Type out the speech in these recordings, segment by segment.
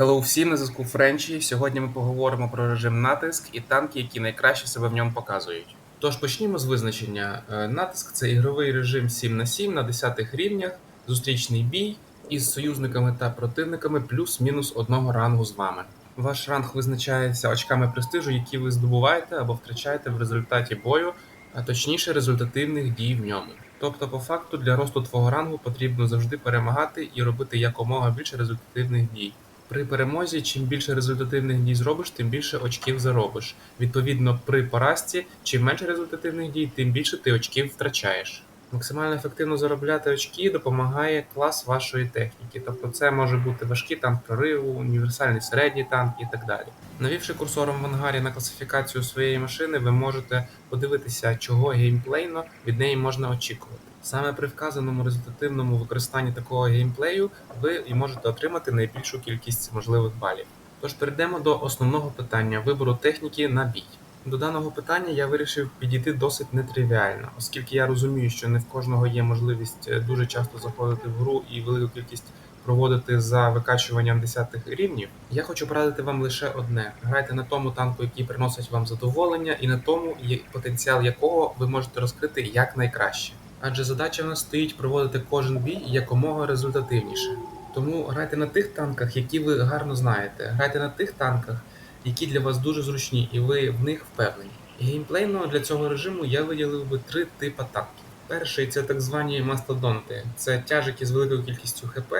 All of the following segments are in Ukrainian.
Hello всім на зв'язку Френчі. Сьогодні ми поговоримо про режим натиск і танки, які найкраще себе в ньому показують. Тож почнімо з визначення. Е, Натиск це ігровий режим 7 на 7 на 10 рівнях, зустрічний бій із союзниками та противниками плюс-мінус одного рангу з вами. Ваш ранг визначається очками престижу, які ви здобуваєте або втрачаєте в результаті бою, а точніше результативних дій в ньому. Тобто, по факту, для росту твого рангу потрібно завжди перемагати і робити якомога більше результативних дій. При перемозі, чим більше результативних дій зробиш, тим більше очків заробиш. Відповідно, при поразці, чим менше результативних дій, тим більше ти очків втрачаєш. Максимально ефективно заробляти очки допомагає клас вашої техніки. Тобто це може бути важкий танк прориву, універсальний середній танк і так далі. Навівши курсором в ангарі на класифікацію своєї машини, ви можете подивитися, чого геймплейно від неї можна очікувати. Саме при вказаному результативному використанні такого геймплею ви і можете отримати найбільшу кількість можливих балів. Тож перейдемо до основного питання вибору техніки на бій. До даного питання я вирішив підійти досить нетривіально, оскільки я розумію, що не в кожного є можливість е, дуже часто заходити в гру і велику кількість проводити за викачуванням десятих рівнів. Я хочу порадити вам лише одне: грайте на тому танку, який приносить вам задоволення, і на тому, потенціал якого ви можете розкрити якнайкраще. Адже задача в нас стоїть проводити кожен бій якомога результативніше. Тому грайте на тих танках, які ви гарно знаєте. Грайте на тих танках, які для вас дуже зручні, і ви в них впевнені. Геймплейно для цього режиму я виділив би три типи танків. Перший це так звані мастодонти, це тяжики з великою кількістю ХП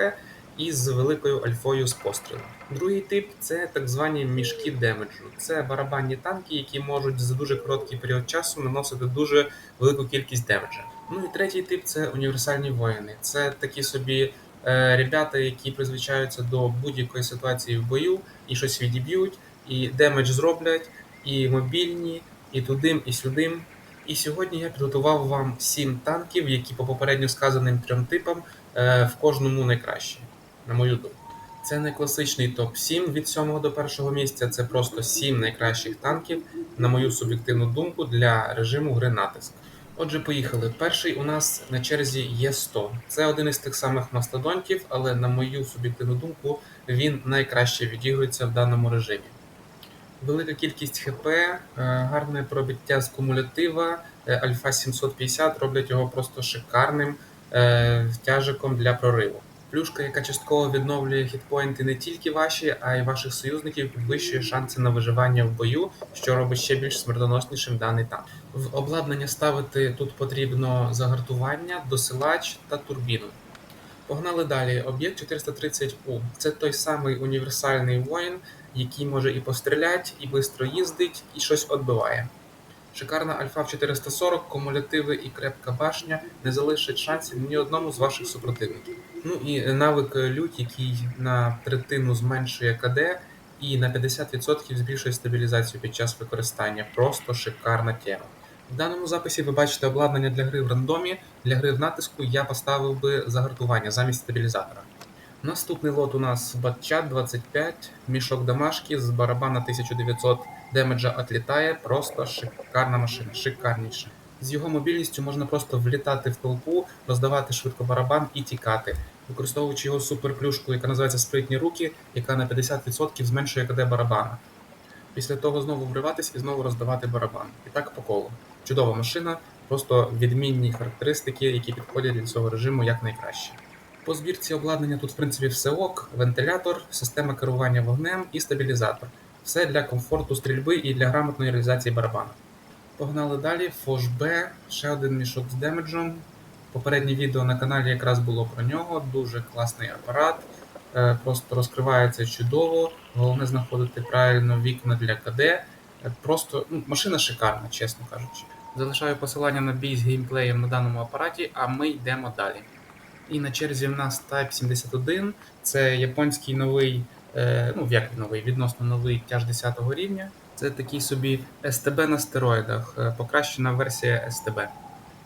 і з великою альфою з пострілу. Другий тип це так звані мішки демеджу. Це барабанні танки, які можуть за дуже короткий період часу наносити дуже велику кількість демеджа. Ну і третій тип це універсальні воїни. Це такі собі е, ребята, які призвичаються до будь-якої ситуації в бою і щось відіб'ють, і демедж зроблять, і мобільні, і тудим, і сюдим. І сьогодні я підготував вам сім танків, які по попередньо сказаним трьом типам е, в кожному найкраще, на мою думку. Це не класичний топ-7 від 7 до 1 місця, це просто 7 найкращих танків, на мою суб'єктивну думку, для режиму гри натиск. Отже, поїхали. Перший у нас на черзі є 100. Це один із тих самих мастодонтів, але на мою суб'єктивну думку, він найкраще відігрується в даному режимі. Велика кількість ХП, е, гарне пробиття з кумулятива, е, Альфа 750 роблять його просто шикарним е, тяжиком для прориву. Плюшка, яка частково відновлює хітпоінти не тільки ваші, а й ваших союзників, підвищує шанси на виживання в бою, що робить ще більш смертоноснішим даний танк. В обладнання ставити тут потрібно загартування, досилач та турбіну. Погнали далі. Об'єкт 430У. Це той самий універсальний воїн, який може і постріляти, і швидко їздить, і щось відбиває. Шикарна альфа в 440, кумулятиви і крепка башня не залишать шансів ні одному з ваших супротивників. Ну і навик лють, який на третину зменшує КД і на 50% збільшує стабілізацію під час використання. Просто шикарна тема. В даному записі ви бачите обладнання для гри в рандомі. Для гри в натиску я поставив би загартування замість стабілізатора. Наступний лот у нас Батчат 25, мішок домашки з барабана 1900 демеджа отлітає. Просто шикарна машина, шикарніша. З його мобільністю можна просто влітати в толпу, роздавати швидко барабан і тікати, використовуючи його суперплюшку, яка називається спритні руки, яка на 50% зменшує КД барабана. Після того знову вриватись і знову роздавати барабан. І так по колу. Чудова машина, просто відмінні характеристики, які підходять для цього режиму якнайкраще. По збірці обладнання тут, в принципі, все ок, вентилятор, система керування вогнем і стабілізатор. Все для комфорту стрільби і для грамотної реалізації барабану. Погнали далі. Фош Б, ще один мішок з демеджем. Попереднє відео на каналі якраз було про нього. Дуже класний апарат. Е, Просто розкривається чудово. Головне знаходити правильно вікна для КД. Е, Просто ну, машина шикарна, чесно кажучи. Залишаю посилання на бій з геймплеєм на даному апараті, а ми йдемо далі. І на черзі в нас Type 71. Це японський новий, ну як новий, відносно новий тяж 10 рівня. Це такий собі СТБ на стероїдах, е, покращена версія СТБ.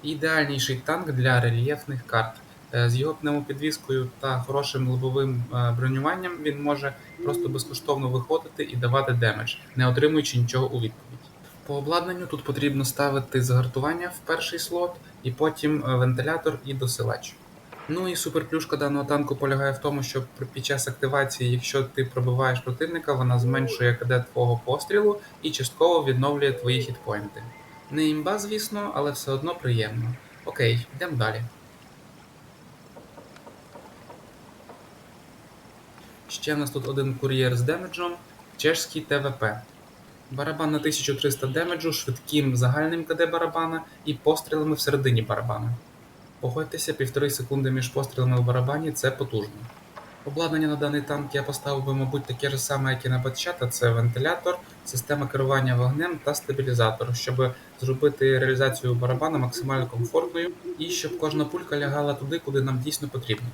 Ідеальніший танк для рельєфних карт. Е, З його пневмопідвіскою та хорошим лобовим е, бронюванням він може просто безкоштовно виходити і давати демедж, не отримуючи нічого у відповідь. По обладнанню тут потрібно ставити загартування в перший слот, і потім е, вентилятор і досилач. Ну і суперплюшка даного танку полягає в тому, що під час активації, якщо ти пробиваєш противника, вона зменшує КД твого пострілу і частково відновлює твої хітпоінти. Не імба, звісно, але все одно приємно. Окей, йдемо далі. Ще в нас тут один кур'єр з демеджем, чешський ТВП. Барабан на 1300 демеджу, швидким загальним КД барабана і пострілами всередині барабана. Погодьтеся, півтори секунди між пострілами в барабані це потужно. Обладнання на даний танк я поставив би, мабуть, таке ж саме, як і на батчата, це вентилятор, система керування вогнем та стабілізатор, щоб зробити реалізацію барабана максимально комфортною і щоб кожна пулька лягала туди, куди нам дійсно потрібно.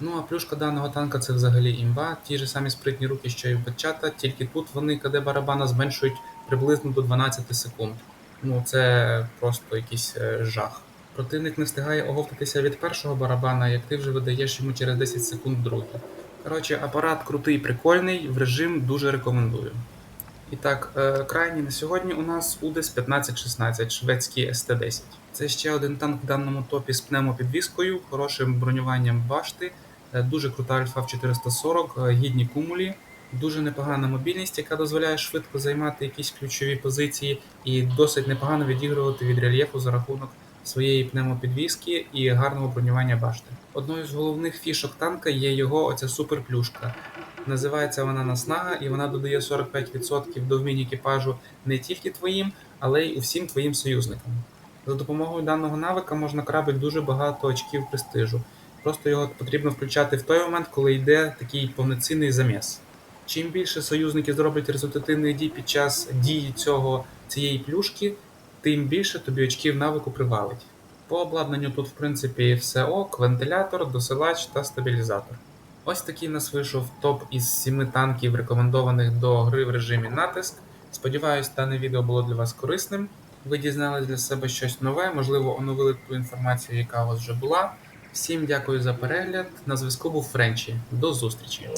Ну а плюшка даного танка це взагалі імба, ті ж самі спритні руки, що і в батчата, тільки тут вони КД барабана зменшують приблизно до 12 секунд. Ну це просто якийсь е, жах. Противник не встигає оговтатися від першого барабана, як ти вже видаєш йому через 10 секунд другий. Коротше, апарат крутий, прикольний, в режим дуже рекомендую. І так, е, крайній на сьогодні у нас УДЕС 1516, шведський СТ-10. Це ще один танк в даному топі з пневмопідвіскою, хорошим бронюванням башти, е, дуже крута альфа в 440, е, гідні кумулі, дуже непогана мобільність, яка дозволяє швидко займати якісь ключові позиції, і досить непогано відігрувати від рельєфу за рахунок своєї пневмопідвіски і гарного бронювання башти. Одною з головних фішок танка є його оця суперплюшка. Називається вона наснага, і вона додає 45% до вмінь екіпажу не тільки твоїм, але й усім твоїм союзникам. За допомогою даного навика можна крабити дуже багато очків престижу. Просто його потрібно включати в той момент, коли йде такий повноцінний заміс. Чим більше союзники зроблять результативних дій під час дії цього, цієї плюшки, тим більше тобі очків навику привалить. По обладнанню тут, в принципі, все ок, вентилятор, досилач та стабілізатор. Ось такий нас вийшов топ із 7 танків, рекомендованих до гри в режимі натиск. Сподіваюсь, дане відео було для вас корисним. Ви дізнались для себе щось нове, можливо, оновили ту інформацію, яка у вас вже була. Всім дякую за перегляд. На зв'язку був Френчі. До зустрічі!